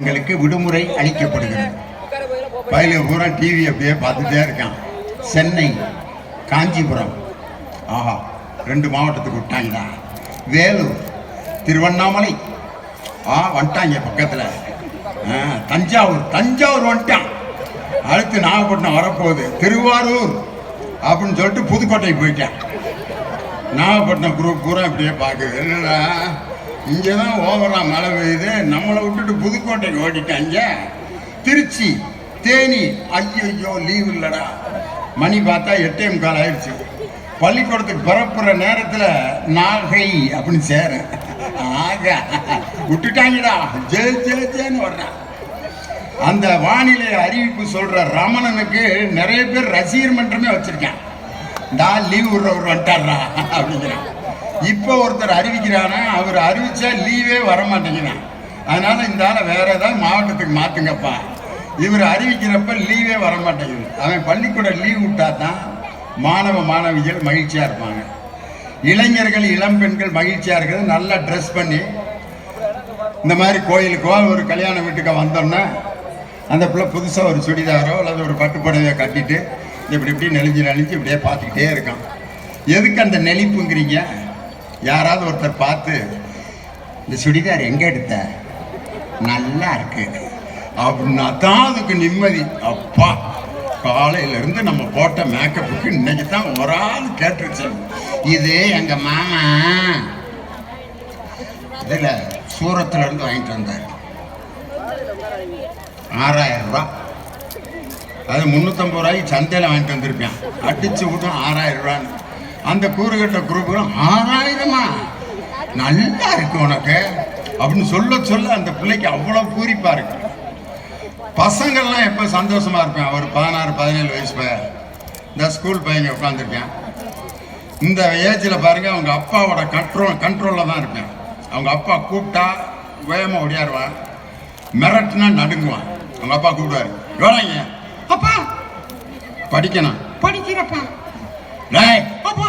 எங்களுக்கு விடுமுறை அளிக்கப்படுகிறது. பயில பூரா டிவி அப்படியே பார்த்துட்டே இருக்கான். சென்னை காஞ்சிபுரம். ஆஹா ரெண்டு மாவட்டத்துக்கு விட்டாங்கடா. வேலூர் திருவண்ணாமலை. ஆ வந்துட்டாங்க பக்கத்தில். ஆ, தஞ்சாவூர் தஞ்சாவூர் வந்துட்டான். அடுத்து நாகப்பட்டினம் வரப்போகுது. திருவாரூர் அப்படின்னு சொல்லிட்டு புதுக்கோட்டை போயிட்டேன். நாகப்பட்டினம் குரூப் பூரா இப்படியே பார்க்குது. என்னடா? இங்கே தான் ஓவராக மழை பெய்யுது. நம்மளை விட்டுட்டு புதுக்கோட்டைக்கு ஓடிட்டாங்க. திருச்சி தேனி ஐயோ லீவ் இல்லைடா. மணி பார்த்தா எட்டே முக்கால் ஆயிடுச்சு. பள்ளிக்கூடத்துக்கு பரப்புற நேரத்தில் நாகை அப்படின்னு சேர. ஆக விட்டுட்டாங்கடா. ஜே ஜே ஜேன்னு வர்றா. அந்த வானிலை அறிவிப்பு சொல்கிற ரமணனுக்கு நிறைய பேர் ரசிகர் மன்றமே வச்சுருக்கேன். நான் லீவ் விடுறவர் வந்துட்டாரா அப்படிங்கிறான். இப்போ ஒருத்தர் அறிவிக்கிறானா அவர் அறிவிச்சா லீவே வர மாட்டேங்கிறான் அதனால இந்த ஆளை வேற ஏதாவது மாவட்டத்துக்கு மாத்துங்கப்பா. இவர் அறிவிக்கிறப்ப லீவே வர மாட்டேங்குது அவன் பள்ளிக்கூட லீவ் விட்டா தான் மாணவ மாணவிகள் மகிழ்ச்சியா இருப்பாங்க. இளைஞர்கள் இளம்பெண்கள் மகிழ்ச்சியா இருக்கிறது. நல்லா ட்ரெஸ் பண்ணி இந்த மாதிரி கோயிலுக்கோ ஒரு கல்யாண வீட்டுக்கோ வந்தோம்னா அந்த பிள்ளை புதுசாக ஒரு சுடிதாரோ அல்லது ஒரு பட்டுப்புடவையோ கட்டிட்டு இப்படி இப்படி நெளிஞ்சு நெளிஞ்சு இப்படியே பார்த்துக்கிட்டே இருக்கான். எதுக்கு அந்த நெளிப்புங்கிறீங்க? யாராவது ஒருத்தர் பார்த்து இந்த சுடிதார் எங்கே எடுத்த? நல்லா இருக்கு. அப்படின்னா தான் அதுக்கு நிம்மதி. அப்பா காலையிலேருந்து நம்ம போட்ட மேக்கப்புக்கு இன்னைக்கு தான் ஒரு ஆள் கேட்டுருச்சு. இது எங்கள் மாமா. இதில் சூரத்துலேருந்து வாங்கிட்டு வந்தார். ஆறாயிரம் ரூபா. அது முந்நூற்றம்பது ரூபாய்க்கு சந்தையில் வாங்கிட்டு வந்திருப்பேன் அடிச்சு விட்டோம் ஆறாயிரம் ரூபான்னு. அந்த கூறுகட்ட குரூப்புகளும் ஆறாயிரமா? நல்லா இருக்கு உனக்கு. அப்படின்னு சொல்ல சொல்ல அந்த பிள்ளைக்கு அவ்வளோ பூரிப்பாக இருக்கு. பசங்கள்லாம் எப்போ சந்தோஷமாக இருப்பேன். ஒரு பதினாறு பதினேழு வயசு பையன். இந்த ஸ்கூல் பையங்க உட்காந்துருக்கேன் இந்த ஏஜில் பாருங்க அவங்க அப்பாவோட கண்ட்ரோல் கண்ட்ரோலில் தான் இருப்பேன். அவங்க அப்பா கூப்பிட்டா வேகமாக ஒடியாருவான் மிரட்டுனா நடுங்குவான். அவங்க அப்பா கூப்பிடுவாரு எவ்வளோங்க அப்பா! படிக்கணும். படிக்கிறப்பா. டேய் அப்பா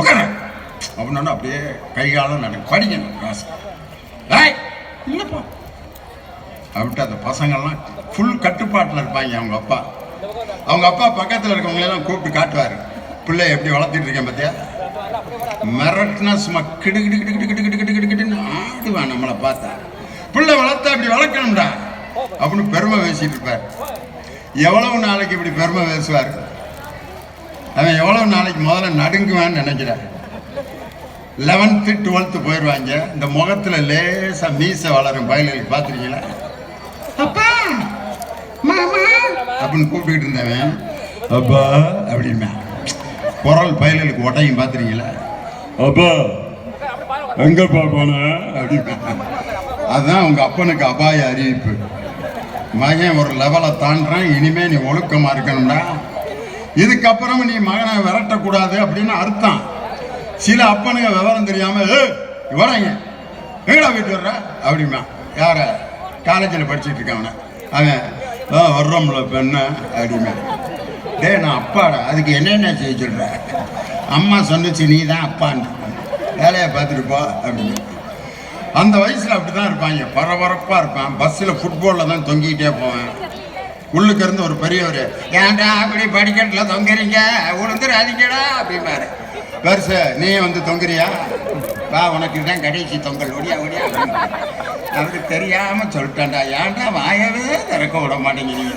உட்கார. அப்படின்னு அப்படியே கை காலம் நடக்கும் படிக்கணும் காசு டேய் இல்லைப்பா அப்படின்ட்டு அந்த பசங்கள்லாம் ஃபுல் கட்டுப்பாட்டில் இருப்பாங்க அவங்க அப்பா. அவங்க அப்பா பக்கத்தில் இருக்கவங்களெல்லாம் கூப்பிட்டு காட்டுவார். பிள்ளை எப்படி வளர்த்துட்டு இருக்கேன் பார்த்தியா மிரட்டினா சும்மா கிடு கிடு கிடு கிடு கிடு கிடு கிடு கிடுன்னு ஆடுவான் நம்மளை பார்த்தா. பிள்ளை வளர்த்தா இப்படி வளர்க்கணும்டா. அப்படின்னு பெருமை பேசிட்டு இருப்பார். எவ்வளவு நாளைக்கு இப்படி பெருமை பேசுவார்? அவன் எவ்வளோ நாளைக்கு முதல்ல நடுங்குவான்னு நினைக்கிறேன். லெவன்த்து டுவெல்த்து போயிடுவாங்க இந்த முகத்தில் லேசாக மீசை வளரும் பயல்களுக்கு பார்த்துருக்கீங்களா? அப்பா! மாமா! அப்படின்னு கூப்பிட்டுக்கிட்டு இருந்தவன். அப்பா! அப்படின்னா. குரல் பயல்களுக்கு உடையும் பார்த்துருக்கீங்களா? அப்பா! எங்கப்பா போன? அப்படின்னா. அதுதான் உங்கள் அப்பனுக்கு அபாய அறிவிப்பு. மகன் ஒரு லெவலை தாண்டுறேன் இனிமேல் நீ ஒழுக்கமாக இருக்கணும்டா. இதுக்கப்புறம் நீ மகனை விரட்டக்கூடாது அப்படின்னு அர்த்தம். சில அப்பனுங்க விவரம் தெரியாம "ஏய், எங்கடா வீட்டு வர்ற? அப்படிமா யார? காலேஜில் படிச்சுட்டு இருக்கவன. அவன் வர்றோம்ல பெண்ண அப்படிமா டே நான் அப்பாடா. அதுக்கு என்னென்ன செய்ய சொல்ற? அம்மா சொன்னச்சு நீ தான் அப்பான்னு. வேலையை பார்த்துட்டு போ அப்படின்னு அந்த வயசில் அப்படி தான் இருப்பாங்க பரபரப்பாக இருப்பான். பஸ்ஸில் ஃபுட்பாலில் தான் தொங்கிக்கிட்டே போவேன். உள்ளுக்கு இருந்து ஒரு பெரியவர் ஏன்டா அப்படி படிக்கட்டில் தொங்குறீங்க? உளுந்துடாதீங்கடா அப்படிம்பாரு. பெருசு நீ வந்து தொங்குறியா? வா உனக்கு தான் கடைசி தொங்கல். ஒடியா ஒடியா அவருக்கு தெரியாம சொல்லிட்டான்டா. ஏன்டா வாயவே திறக்க விட மாட்டேங்கிறீங்க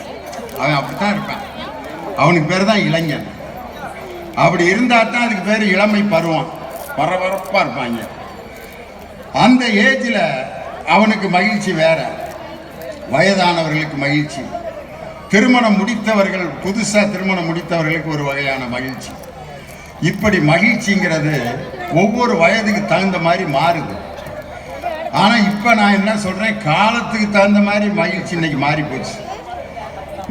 அவன் அப்படித்தான் இருப்பான். அவனுக்கு பேர் தான் இளைஞன். அப்படி இருந்தா தான் அதுக்கு பேர் இளமை பருவம். பரபரப்பாக இருப்பாங்க. அந்த ஏஜில் அவனுக்கு மகிழ்ச்சி வேற. வயதானவர்களுக்கு மகிழ்ச்சி. திருமணம் முடித்தவர்கள் புதுசாக திருமணம் முடித்தவர்களுக்கு ஒரு வகையான மகிழ்ச்சி. இப்படி மகிழ்ச்சிங்கிறது ஒவ்வொரு வயதுக்கு தகுந்த மாதிரி மாறுது. ஆனால் இப்போ நான் என்ன சொல்கிறேன் காலத்துக்கு தகுந்த மாதிரி மகிழ்ச்சி இன்னைக்கு மாறி போச்சு.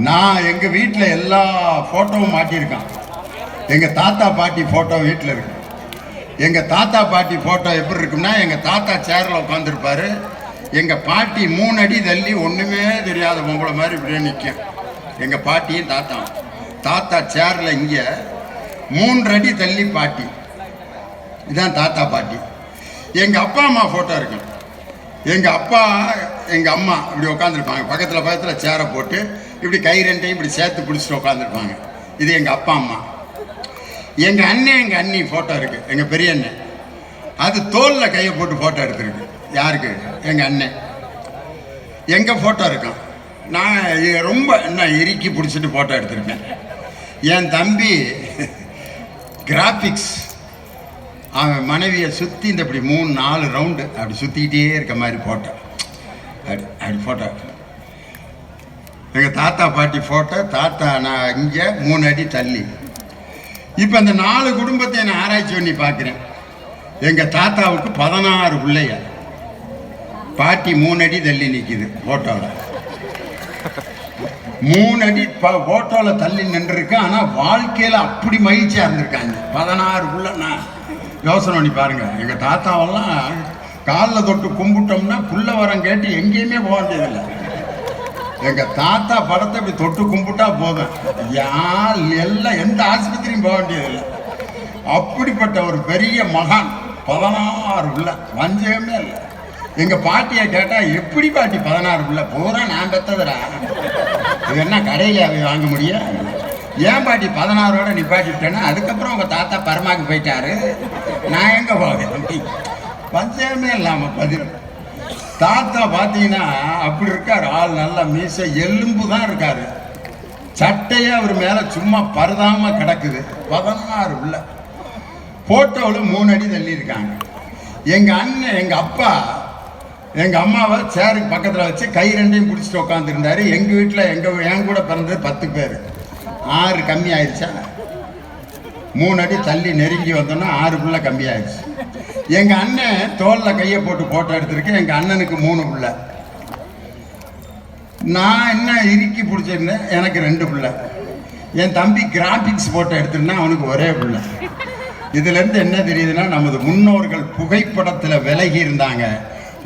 நான் எங்கள் வீட்டில் எல்லா ஃபோட்டோவும் மாட்டியிருக்கான். எங்கள் தாத்தா பாட்டி ஃபோட்டோ வீட்டில் இருக்கு. எங்கள் தாத்தா பாட்டி ஃபோட்டோ எப்படி இருக்கும்னா எங்கள் தாத்தா சேரில் உட்காந்துருப்பாரு எங்கள் பாட்டி மூணு அடி தள்ளி ஒன்றுமே தெரியாத பொம்பளை மாதிரி இப்படியே நிற்கும் எங்கள் பாட்டியும் தாத்தா. தாத்தா சேரில் இங்கே மூன்றடி தள்ளி பாட்டி. இதான் தாத்தா பாட்டி. எங்கள் அப்பா அம்மா ஃபோட்டோ இருக்கும் எங்கள் அப்பா எங்கள் அம்மா இப்படி உட்காந்துருப்பாங்க பக்கத்தில் பக்கத்தில் சேரை போட்டு இப்படி கை ரெண்டையும் இப்படி சேர்த்து பிடிச்சிட்டு உட்காந்துருப்பாங்க இது எங்கள் அப்பா அம்மா. எங்கள் அண்ணன் எங்கள் அண்ணி ஃபோட்டோ இருக்குது எங்கள் பெரிய அண்ணன் அது தோலில் கையை போட்டு ஃபோட்டோ எடுத்திருக்கு. யாருக்கு? எங்கள் அண்ணன் எங்கள் ஃபோட்டோ இருக்கும் நான் ரொம்ப என்ன இறுக்கி பிடிச்சிட்டு ஃபோட்டோ எடுத்திருக்கேன். என் தம்பி கிராஃபிக்ஸ் அவன் மனைவியை சுற்றி இந்த இப்படி மூணு நாலு ரவுண்டு அப்படி சுற்றிக்கிட்டே இருக்க மாதிரி ஃபோட்டோ அப்படி அப்படி ஃபோட்டோ எங்கள் தாத்தா பாட்டி ஃபோட்டோ தாத்தா நான் இங்கே மூணு அடி தள்ளி. இப்போ அந்த நாலு குடும்பத்தை நான் ஆராய்ச்சி பண்ணி பார்க்குறேன். எங்கள் தாத்தாவுக்கு பதினாறு பிள்ளைய பாட்டி மூணு அடி தள்ளி நிற்கிது ஃபோட்டோவில் மூணு அடி ஃபோட்டோவில் தள்ளி நின்றுருக்கேன். ஆனால் வாழ்க்கையில் அப்படி மகிழ்ச்சியாக இருந்திருக்காங்க. பதினாறு புள்ள நான் யோசனை பண்ணி பாருங்கள் எங்கள் தாத்தாவெல்லாம் காலில் தொட்டு கும்பிட்டோம்னா புள்ள வரம் கேட்டு எங்கேயுமே போக வேண்டியதில்லை. எங்கள் தாத்தா படத்தை இப்படி தொட்டு கும்பிட்டா போதும். யார் எல்லாம் எந்த ஆஸ்பத்திரியும் போக வேண்டியதில்லை. அப்படிப்பட்ட ஒரு பெரிய மகான் பதினாறு உள்ள வஞ்சகமே இல்லை. எங்கள் பாட்டியை கேட்டால் எப்படி பாட்டி பதினாறு உள்ள? பூரா நான் பெத்ததுடா. இது என்ன கடையில் போய் வாங்க முடியும்? ஏன் பாட்டி பதினாறோட நிப்பாட்டிட்டேன்னா அதுக்கப்புறம் உங்கள் தாத்தா பரமாக்கு போயிட்டாரு. நான் எங்கே போகிறேன் பஞ்சமே இல்லாமல் பதில் தாத்தா பார்த்தீங்கன்னா அப்படி இருக்கார். ஆள் நல்லா மீச எலும்பு தான் இருக்காரு. சட்டையே அவர் மேலே சும்மா பரதாம கிடக்குது. பதினாறு உள்ள. போட்டோவில் மூணு அடி தள்ளி இருக்காங்க எங்கள் அண்ணன் எங்கள் அப்பா எங்கள் அம்மாவை சேருக்கு பக்கத்தில் வச்சு கை ரெண்டையும் பிடிச்சிட்டு உட்காந்துருந்தாரு எங்கள் வீட்டில் எங்கள் என் கூட பிறந்தது பத்து பேர். ஆறு கம்மி ஆயிடுச்சா? மூணு அடி தள்ளி நெருங்கி வந்தோன்னா ஆறு பிள்ளை கம்மி ஆயிடுச்சு. எங்கள் அண்ணன் தோளில் கையை போட்டு ஃபோட்டோ எடுத்திருக்கேன் எங்கள் அண்ணனுக்கு மூணு பிள்ள. நான் என்ன இறுக்கி பிடிச்சிருந்தேன்? எனக்கு ரெண்டு பிள்ளை. என் தம்பி கிராஃபிக்ஸ் ஃபோட்டோ எடுத்திருந்தா அவனுக்கு ஒரே பிள்ளை. இதுலேருந்து என்ன தெரியுதுன்னா நமது முன்னோர்கள் புகைப்படத்தில் விலகி இருந்தாங்க.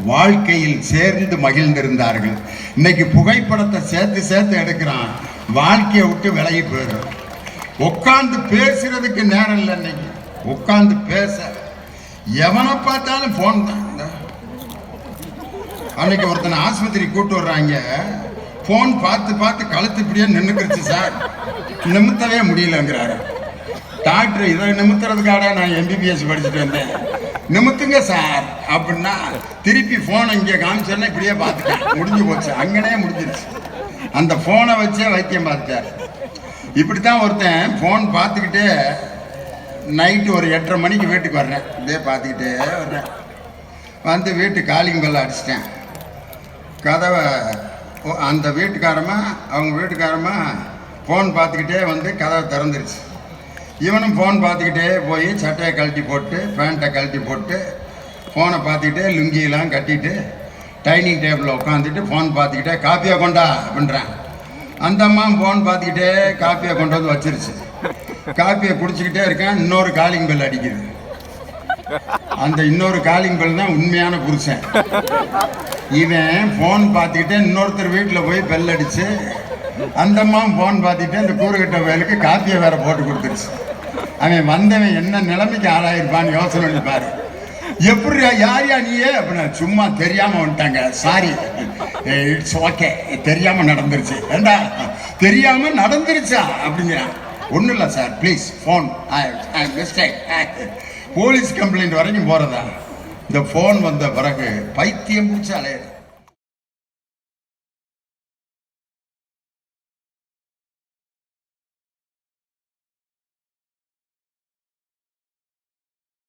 வாழ்க்கையில் சேர்ந்து மகிழ்ந்திருந்தார்கள். இன்னைக்கு புகைப்படத்தை சேர்த்து சேர்த்து எடுக்கிறான். வாழ்க்கையை விட்டு விலகி போயிடும். உட்காந்து பேசுறதுக்கு நேரம் இல்லை இன்னைக்கு. உட்காந்து பேச. எவனை பார்த்தாலும் ஃபோன் தான். அன்னைக்கு ஒருத்தனை ஆஸ்பத்திரி கூட்டு வர்றாங்க. ஃபோன் பார்த்து பார்த்து கழுத்து இப்படியே நின்றுக்கிருச்சு சார். நிமித்தவே முடியலங்கிறாரு. டாக்டர் இதை நிமித்துறதுக்காக நான் எம்பிபிஎஸ் படிச்சுட்டு வந்தேன். நிமித்துங்க சார். அப்படின்னா திருப்பி ஃபோனை இங்கே காமிச்சோன்னா இப்படியே பார்த்துட்டேன் முடிஞ்சு போச்சு. அங்கனே முடிஞ்சிருச்சு. அந்த ஃபோனை வச்சே வைத்தியம் பார்த்துட்டார் இப்படித்தான் ஒருத்தன் ஃபோன் பார்த்துக்கிட்டே நைட்டு ஒரு எட்டரை மணிக்கு வீட்டுக்கு வர்றேன். இதே பார்த்துக்கிட்டே வர்றேன். வந்து வீட்டு காலிங் பெல்ல அடிச்சிட்டேன். கதவை ஓ, அந்த வீட்டுக்காரமா அவங்க வீட்டுக்காரமா ஃபோன் பார்த்துக்கிட்டே வந்து கதவை திறந்துருச்சு. இவனும் ஃபோன் பார்த்துக்கிட்டே போய் சட்டையை கழட்டி போட்டு பேண்ட்டை கழட்டி போட்டு ஃபோனை பார்த்துக்கிட்டே லுங்கியெல்லாம் கட்டிட்டு டைனிங் டேபிளில் உட்காந்துட்டு ஃபோன் பார்த்துக்கிட்டே காப்பியை கொண்டா? அப்படின்றான். அந்த அம்மா ஃபோன் பார்த்துக்கிட்டே காப்பியை கொண்டு வந்து வச்சிருச்சு. காப்பியை குடிச்சிக்கிட்டே இருக்கேன் இன்னொரு காலிங் பெல் அடிக்குது. அந்த இன்னொரு காலிங் பெல் தான் உண்மையான புருஷன். இவன் ஃபோன் பார்த்துக்கிட்டே இன்னொருத்தர் வீட்டில் போய் பெல் அடிச்சு அந்த அம்மா ஃபோன் பார்த்துக்கிட்டே இந்த கூறுகிட்ட வயலுக்கு காப்பியை வேற போட்டு கொடுத்துருச்சு. அவன் வந்தவன் என்ன நிலைமைக்கு ஆளாயிருப்பான்னு யோசனை பண்ணி பாரு. எப்படி யார் யா நீயே? அப்படின்னா சும்மா தெரியாம வந்துட்டாங்க. சாரி இட்ஸ் ஓகே தெரியாம நடந்துருச்சு. ஏண்டா? தெரியாம நடந்துருச்சா? அப்படிங்கிறான் ஒன்றும் இல்லை sir please phone mistake police complaint வரைக்கும் போகிறதா இந்த ஃபோன் வந்த பிறகு பைத்தியம் பிடிச்சி அலையிறது